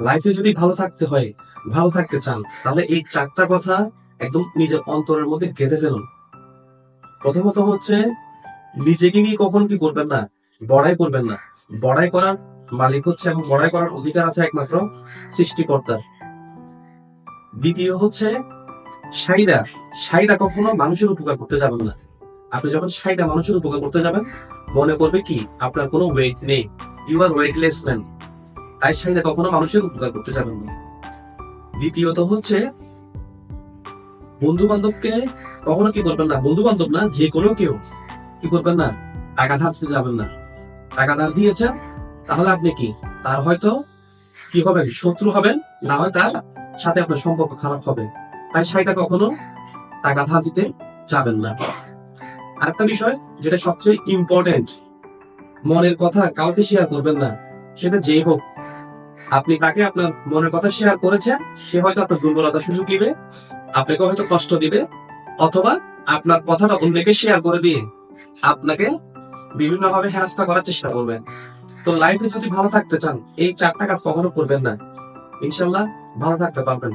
লাইফে যদি ভালো থাকতে হয়, ভালো থাকতে চান, তাহলে এই চারটা কথা একদম নিজের অন্তরের মধ্যে গেঁথে ফেলুন। প্রথমত হচ্ছে, নিজেকে নিয়ে কখনো কি করবেন না, বড়াই করবেন না। বড়াই করার মালিক হচ্ছে এবং বড়াই করার অধিকার আছে একমাত্র সৃষ্টিকর্তার দ্বিতীয় হচ্ছে, সাইদা। সাইদা কখনো মানুষের উপকার করতে যাবেন না। আপনি যখন সাইদা মানুষের উপকার করতে যাবেন, মনে করবে কি, আপনার কোনো ওয়েট নেই। ইউ আর ওয়েটলেস ম্যান তাই সাইদা কখনো মানুষের উপকার করতে যাবেন না। দ্বিতীয়ত হচ্ছে বন্ধু বান্ধবকে কখনো কি করবেন না? বন্ধু বান্ধব না, যে কোনো কেউ কি করবেন না? টাকা ধার দিতে যাবেন না। টাকা ধার দিয়েছেন, তাহলে আপনি কি? তার হয়তো কি হবেন? শত্রু হবেন, না হয় তার সাথে আপনার সম্পর্ক খারাপ হবে। তাই সেটা কখনো টাকা ধার দিতে যাবেন না। আরেকটা বিষয়, যেটা সবচেয়ে ইম্পর্টেন্ট মনের কথা কাউকে শেয়ার করবেন না, সেটা যেই হোক আপনি তাকে আপনার মনের কথা শেয়ার করেছেন, সে হয়তো আপনার দুর্বলতা সুযোগ দিবে আপনাকে হয়তো কষ্ট দিবে, অথবা আপনার কথাটা অন্যকে শেয়ার করে দিয়ে আপনাকে বিভিন্ন ভাবে হেরাস্তা করার চেষ্টা করবেন। তো লাইফে যদি ভালো থাকতে চান, এই চারটা কাজ কখনো করবেন না। ইনশাল্লাহ ভালো থাকতে পারবেন।